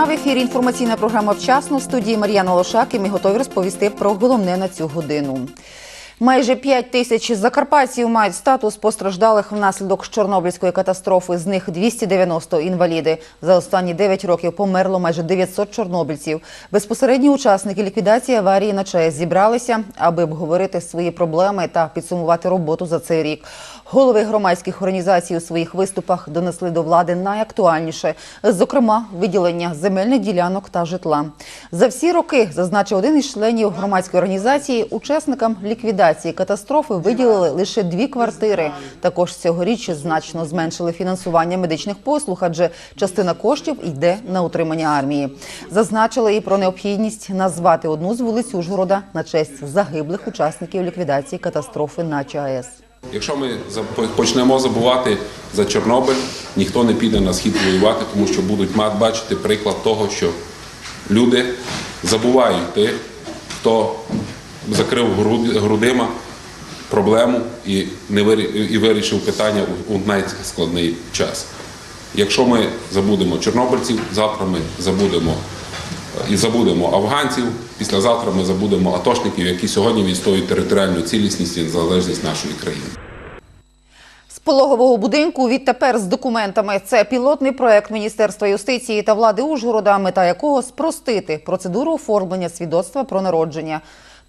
Дня в ефірі. Інформаційна програма вчасно в студії Мар'яна Лошак. І ми готові розповісти про головне на цю годину. Майже 5 тисяч закарпатців мають статус постраждалих внаслідок Чорнобильської катастрофи. З них 290 інваліди. За останні 9 років померло майже 900 чорнобильців. Безпосередні учасники ліквідації аварії на ЧАЕС зібралися, аби обговорити свої проблеми та підсумувати роботу за цей рік. Голови громадських організацій у своїх виступах донесли до влади найактуальніше, зокрема, виділення земельних ділянок та житла. За всі роки, зазначив один із членів громадської організації, учасникам ліквідації катастрофи виділили лише дві квартири. Також цьогоріч значно зменшили фінансування медичних послуг, адже частина коштів йде на утримання армії. Зазначили і про необхідність назвати одну з вулиць Ужгорода на честь загиблих учасників ліквідації катастрофи на ЧАЕС. Якщо ми почнемо забувати за Чорнобиль, ніхто не піде на схід воювати, тому що будуть мати бачити приклад того, що люди забувають тих, хто закрив грудима проблему і і вирішив питання у найскладний час. Якщо ми забудемо чорнобильців, завтра ми забудемо і забудемо афганців. Післязавтра ми забудемо атошників, які сьогодні відстоюють територіальну цілісність і незалежність нашої країни. Пологового будинку відтепер з документами. Це пілотний проект Міністерства юстиції та влади Ужгорода, мета якого спростити процедуру оформлення свідоцтва про народження.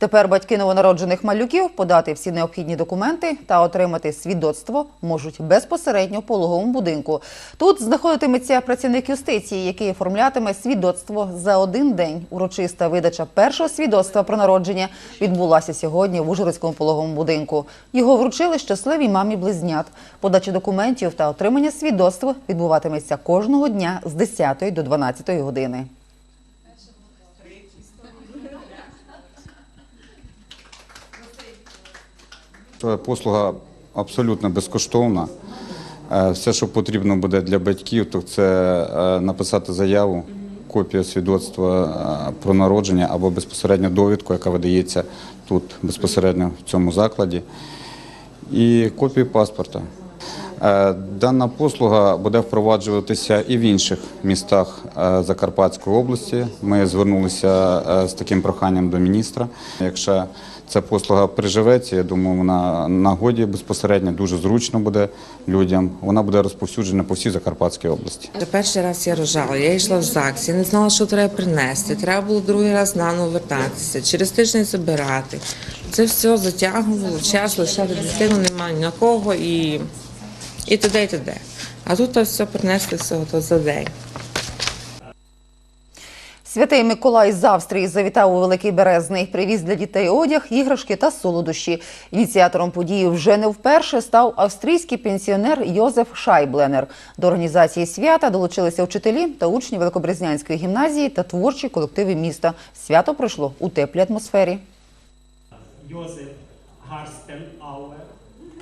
Тепер батьки новонароджених малюків подати всі необхідні документи та отримати свідоцтво можуть безпосередньо в пологовому будинку. Тут знаходитиметься працівник юстиції, який оформлятиме свідоцтво за один день. Урочиста видача першого свідоцтва про народження відбулася сьогодні в Ужгородському пологовому будинку. Його вручили щасливій мамі близнят. Подача документів та отримання свідоцтва відбуватиметься кожного дня з 10 до 12 години. Послуга абсолютно безкоштовна. Е, Все, що потрібно буде для батьків, то це е, написати заяву, копію свідоцтва е, про народження або безпосередньо довідку, яка видається тут безпосередньо в цьому закладі, і копію паспорта. Е, Дана послуга буде впроваджуватися і в інших містах е, Закарпатської області. Ми звернулися е, з таким проханням до міністра. Якщо ця послуга приживеться, я думаю, вона на годі безпосередньо дуже зручно буде людям. Вона буде розповсюджена по всій Закарпатській області. Перший раз я рожала, я йшла в ЗАГС, я не знала, що треба принести. Треба було другий раз наново вертатися, через тиждень забирати. Це все затягувало, час лишати дитину немає ні на кого і, і т.д. і т.д. А тут все принесли всього за день. Святий Миколай з Австрії завітав у Великий Березний. Привіз для дітей одяг, іграшки та солодощі. Ініціатором події вже не вперше став австрійський пенсіонер Йозеф Шайбленер. До організації свята долучилися вчителі та учні Великобрезнянської гімназії та творчі колективи міста. Свято пройшло у теплій атмосфері. Josef Harstenauer,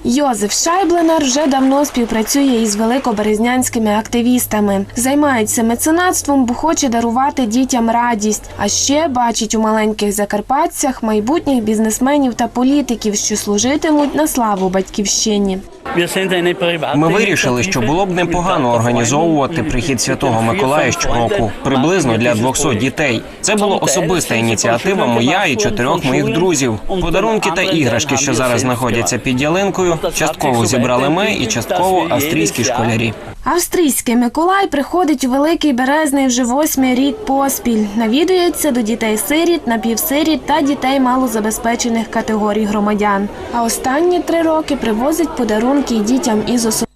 Йозеф Шайбленар вже давно співпрацює із великоберезнянськими активістами. Займається меценатством, бо хоче дарувати дітям радість. А ще бачить у маленьких закарпатцях майбутніх бізнесменів та політиків, що служитимуть на славу батьківщині. Ми вирішили, що було б непогано організовувати прихід Святого Миколая щороку, приблизно для 200 дітей. Це була особиста ініціатива моя і чотирьох моїх друзів. Подарунки та іграшки, що зараз знаходяться під ялинкою, частково зібрали ми і частково австрійські школярі. Австрійський Миколай приходить у Великий Березний вже восьмий рік поспіль. Навідується до дітей-сиріт, напівсиріт та дітей малозабезпечених категорій громадян. А останні три роки привозить подарунки дітям із особливими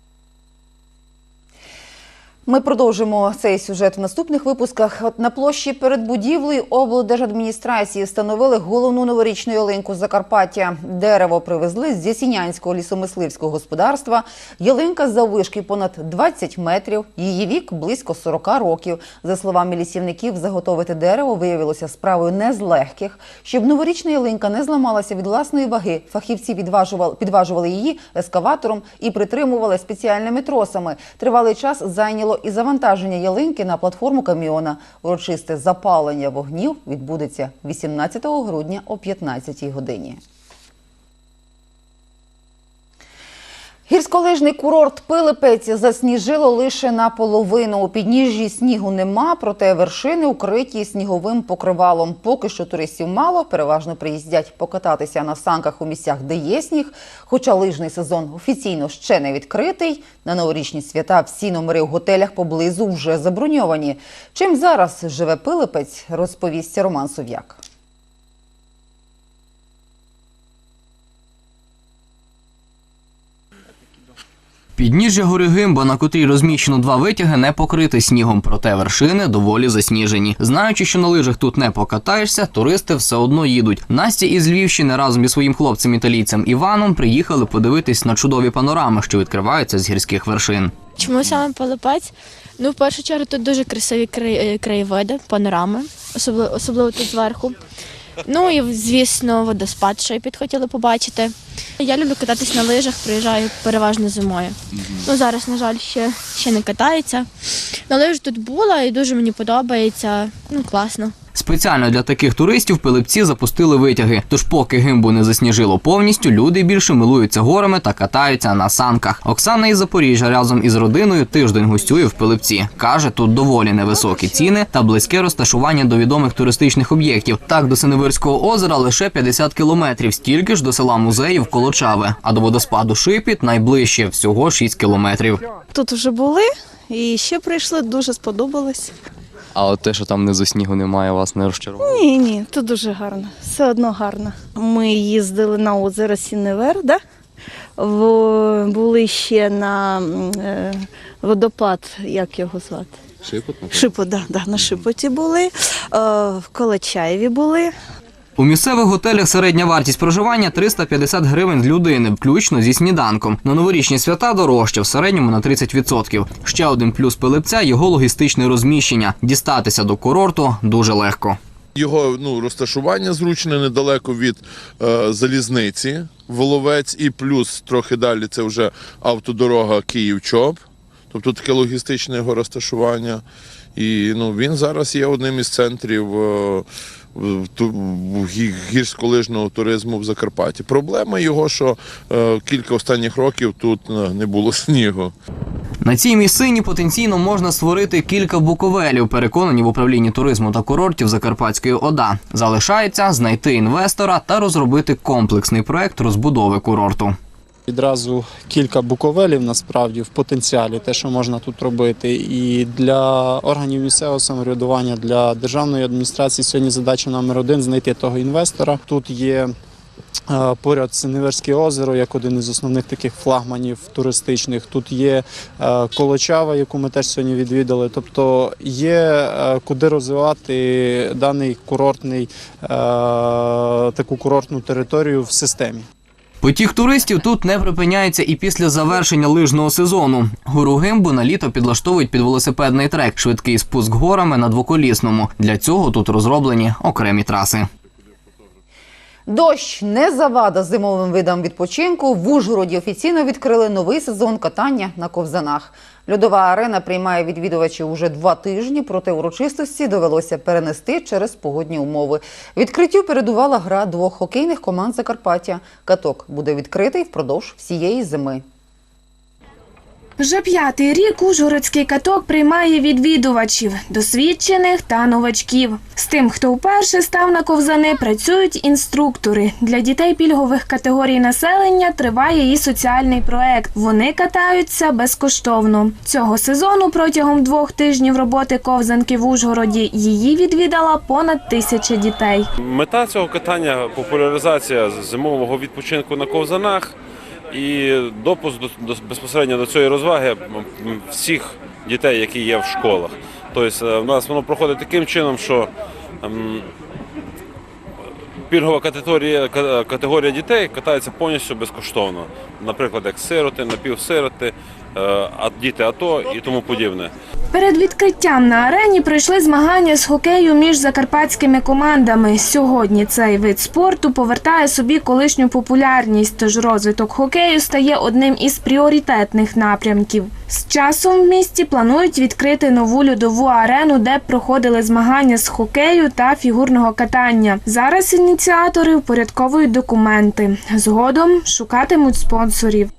Ми продовжимо цей сюжет в наступних випусках. От на площі перед будівлею облдержадміністрації встановили головну новорічну ялинку Закарпаття. Дерево привезли з Ясінянського лісомисливського господарства. Ялинка заввишки понад 20 метрів. Її вік близько 40 років. За словами лісівників, заготовити дерево виявилося справою не з легких. Щоб новорічна ялинка не зламалася від власної ваги, фахівці підважували, підважували її ескаватором і притримували спеціальними тросами. Тривалий час зайняло і завантаження ялинки на платформу каміона. Урочисте запалення вогнів відбудеться 18 грудня о 15 годині. Гірськолижний курорт Пилипець засніжило лише наполовину. У підніжжі снігу нема, проте вершини укриті сніговим покривалом. Поки що туристів мало, переважно приїздять покататися на санках у місцях, де є сніг. Хоча лижний сезон офіційно ще не відкритий. На новорічні свята всі номери в готелях поблизу вже заброньовані. Чим зараз живе Пилипець, розповість Роман Сов'як. Підніжжя гори Гимба, на котрій розміщено два витяги, не покрите снігом, проте вершини доволі засніжені. Знаючи, що на лижах тут не покатаєшся, туристи все одно їдуть. Настя із Львівщини разом із своїм хлопцем італійцем Іваном приїхали подивитись на чудові панорами, що відкриваються з гірських вершин. Чому саме Пилипець? Ну, в першу чергу, тут дуже красиві е, краєвиди, панорами, особливо, особливо тут зверху. Ну і, звісно, водоспад, що й підхотіли побачити. Я люблю кататись на лижах, приїжджаю переважно зимою. Ну, зараз, на жаль, ще, ще не катаються. На лижах тут була і дуже мені подобається. Ну, класно. Спеціально для таких туристів пилипці запустили витяги. Тож, поки гимбу не засніжило повністю, люди більше милуються горами та катаються на санках. Оксана із Запоріжжя разом із родиною тиждень гостює в Пилипці. каже, тут доволі невисокі ціни та близьке розташування до відомих туристичних об'єктів. Так до Синевирського озера лише 50 кілометрів, стільки ж до села музеїв Колочаве, а до водоспаду Шипіт найближче всього 6 кілометрів. Тут вже були і ще прийшли, дуже сподобалось. А от те, що там внизу снігу немає, вас не розчарувало? Ні, ні, то дуже гарно, все одно гарно. Ми їздили на озеро Сіневер, да? Були ще на е, водопад, як його звати? Шипот, Шипот, да, да, на Шипоті були, е, в Колочаєві були. У місцевих готелях середня вартість проживання 350 гривень людини, включно зі сніданком. На новорічні свята дорожче, в середньому на 30%. Ще один плюс пилипця його логістичне розміщення. Дістатися до курорту дуже легко. Його ну, розташування зручне недалеко від е, залізниці Воловець, і плюс трохи далі це вже автодорога Київ-Чоп, тобто таке логістичне його розташування. І ну, він зараз є одним із центрів е, гірськолижного туризму в Закарпатті. Проблема його, що е, кілька останніх років тут е, не було снігу. На цій місцині потенційно можна створити кілька буковелів, переконані в управлінні туризму та курортів Закарпатської ОДА. Залишається знайти інвестора та розробити комплексний проект розбудови курорту. Відразу кілька буковелів насправді в потенціалі, те, що можна тут робити. І для органів місцевого самоврядування, для державної адміністрації сьогодні задача номер один знайти того інвестора. Тут є е, поряд Синеверське озеро, як один із основних таких флагманів туристичних. Тут є е, Колочава, яку ми теж сьогодні відвідали. Тобто є е, куди розвивати даний курортний таку курортну територію в системі. Потік туристів тут не припиняється і після завершення лижного сезону. Гору Гимбу на літо підлаштовують під велосипедний трек, швидкий спуск горами на двоколісному. Для цього тут розроблені окремі траси. Дощ не завада зимовим видам відпочинку. В Ужгороді офіційно відкрили новий сезон катання на ковзанах. Льодова арена приймає відвідувачів уже два тижні, проте урочистості довелося перенести через погодні умови. Відкриттю передувала гра двох хокейних команд Закарпаття. Каток буде відкритий впродовж всієї зими. Вже п'ятий рік Ужгородський каток приймає відвідувачів, досвідчених та новачків. З тим, хто вперше став на ковзани, працюють інструктори. Для дітей пільгових категорій населення триває і соціальний проект. Вони катаються безкоштовно. Цього сезону протягом двох тижнів роботи ковзанки в Ужгороді її відвідала понад тисяча дітей. Мета цього катання популяризація зимового відпочинку на ковзанах і допуск до, безпосередньо до цієї розваги всіх дітей, які є в школах. Тобто е, в нас воно проходить таким чином, що ем, пільгова категорія, ка- категорія дітей катається повністю безкоштовно. Наприклад, як сироти, напівсироти, е, діти АТО і тому подібне. Перед відкриттям на арені пройшли змагання з хокею між закарпатськими командами. Сьогодні цей вид спорту повертає собі колишню популярність, тож розвиток хокею стає одним із пріоритетних напрямків. З часом в місті планують відкрити нову льодову арену, де проходили змагання з хокею та фігурного катання. Зараз ініціатори впорядковують документи. Згодом шукатимуть спонсорів.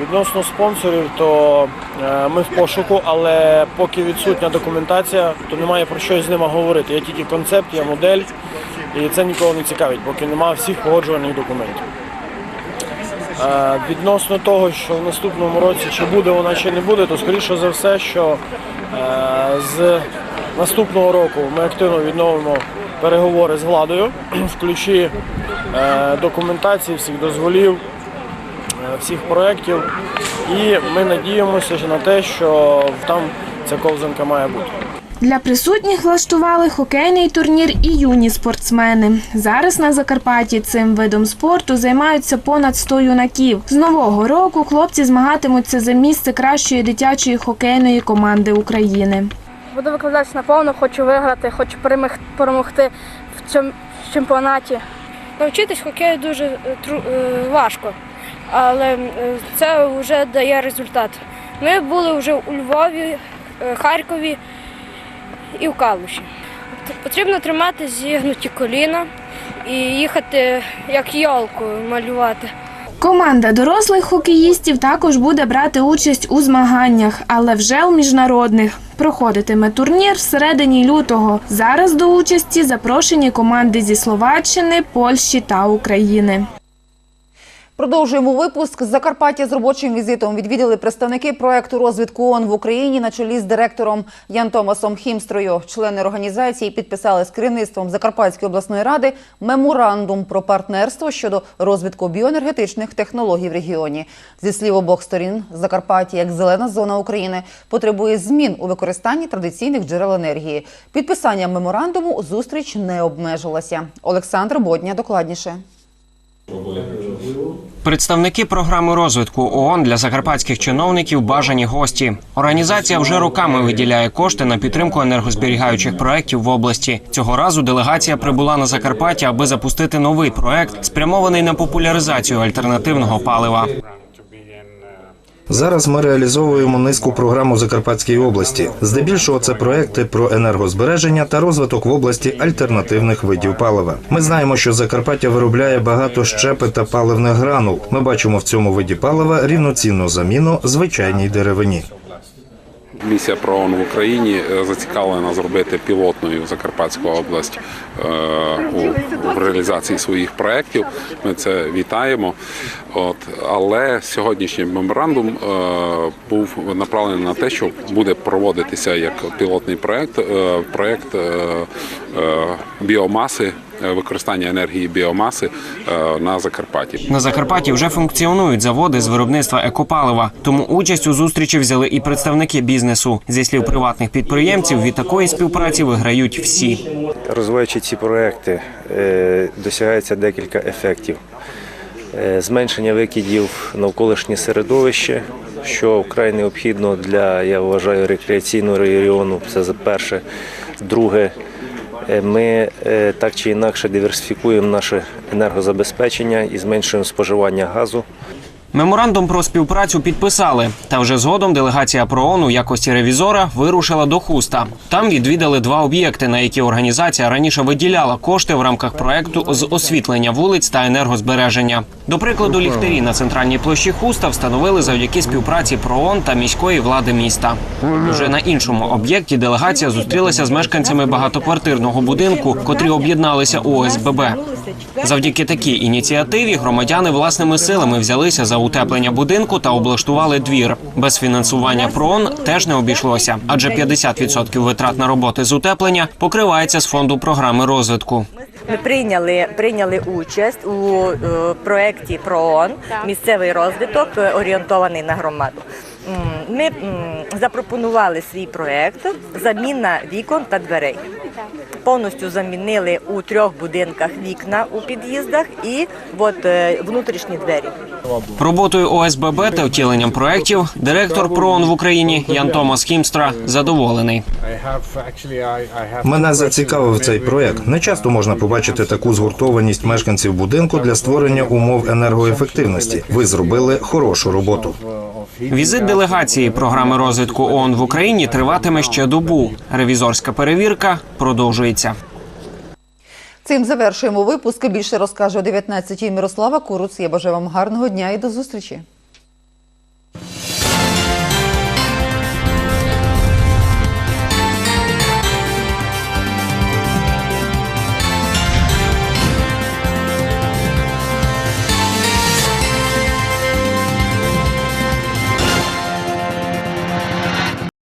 Відносно спонсорів, то е, ми в пошуку, але поки відсутня документація, то немає про що з ними говорити. Є тільки концепт, є модель, і це нікого не цікавить, поки немає всіх погоджуваних документів. Е, Відносно того, що в наступному році чи буде вона, чи не буде, то скоріше за все, що е, з наступного року ми активно відновимо переговори з владою в ключі е, документації, всіх дозволів, всіх проєктів. І ми надіємося на те, що там ця ковзанка має бути. Для присутніх влаштували хокейний турнір і юні спортсмени. Зараз на Закарпатті цим видом спорту займаються понад 100 юнаків. З нового року хлопці змагатимуться за місце кращої дитячої хокейної команди України. Буду викладатися наповно, хочу виграти, хочу перемог- перемогти в цьому чемпіонаті. Навчитись хокею дуже е, е, важко, але е, це вже дає результат. Ми були вже у Львові, е, Харкові і в Калуші. Потрібно тримати зігнуті коліна і їхати як йолку малювати. Команда дорослих хокеїстів також буде брати участь у змаганнях, але вже у міжнародних. Проходитиме турнір всередині лютого. Зараз до участі запрошені команди зі Словаччини, Польщі та України. Продовжуємо випуск. Закарпаття з робочим візитом відвідали представники проекту розвитку ООН в Україні на чолі з директором Ян Томасом Хімстрою. Члени організації підписали з керівництвом Закарпатської обласної ради меморандум про партнерство щодо розвитку біоенергетичних технологій в регіоні. Зі слів обох сторін, Закарпаття, як зелена зона України, потребує змін у використанні традиційних джерел енергії. Підписанням меморандуму зустріч не обмежилася. Олександр Бодня докладніше. Представники програми розвитку ООН для закарпатських чиновників бажані гості. Організація вже роками виділяє кошти на підтримку енергозберігаючих проєктів в області. Цього разу делегація прибула на Закарпаття, аби запустити новий проект, спрямований на популяризацію альтернативного палива. Зараз ми реалізовуємо низку програм у Закарпатській області. Здебільшого це проекти про енергозбереження та розвиток в області альтернативних видів палива. Ми знаємо, що Закарпаття виробляє багато щепи та паливних гранул. Ми бачимо в цьому виді палива рівноцінну заміну звичайній деревині. Місія ПРООН в Україні е, зацікавлена зробити пілотною Закарпатську область е, у реалізації своїх проєктів. Ми це вітаємо. От, але сьогоднішній меморандум е, був направлений на те, що буде проводитися як пілотний проєкт, проєкт біомаси, використання енергії біомаси е, на Закарпатті. На Закарпатті вже функціонують заводи з виробництва екопалива. Тому участь у зустрічі взяли і представники бізнесу. Зі слів приватних підприємців, від такої співпраці виграють всі. Розвиваючи ці проекти, е, досягається декілька ефектів. Е, Зменшення викидів навколишнє середовище, що вкрай необхідно для, я вважаю, рекреаційного регіону. Це за перше. Друге, е, ми е, так чи інакше диверсифікуємо наше енергозабезпечення і зменшуємо споживання газу. Меморандум про співпрацю підписали. Та вже згодом делегація ПРООН у якості ревізора вирушила до Хуста. Там відвідали два об'єкти, на які організація раніше виділяла кошти в рамках проекту з освітлення вулиць та енергозбереження. До прикладу, ліхтарі на центральній площі Хуста встановили завдяки співпраці ПРООН та міської влади міста. Вже на іншому об'єкті делегація зустрілася з мешканцями багатоквартирного будинку, котрі об'єдналися у ОСББ. Завдяки такій ініціативі громадяни власними силами взялися за утеплення будинку та облаштували двір. Без фінансування ПРООН теж не обійшлося, адже 50% витрат на роботи з утеплення покривається з фонду програми розвитку. Ми прийняли, прийняли участь у е, проєкті ПРООН місцевий розвиток е, орієнтований на громаду. Ми м, запропонували свій проєкт заміна вікон та дверей. Повністю замінили у трьох будинках вікна у під'їздах і от, е, внутрішні двері. Роботою ОСББ та втіленням проєктів директор ПРООН в Україні Ян Томас Хімстра задоволений. Мене зацікавив цей проект. Не часто можна побачити таку згуртованість мешканців будинку для створення умов енергоефективності. Ви зробили хорошу роботу. Візит делегації програми розвитку ООН в Україні триватиме ще добу. Ревізорська перевірка продовжується. Цим завершуємо випуск. Більше розкаже о 19-й Мирослава Куруц. Я бажаю вам гарного дня і до зустрічі.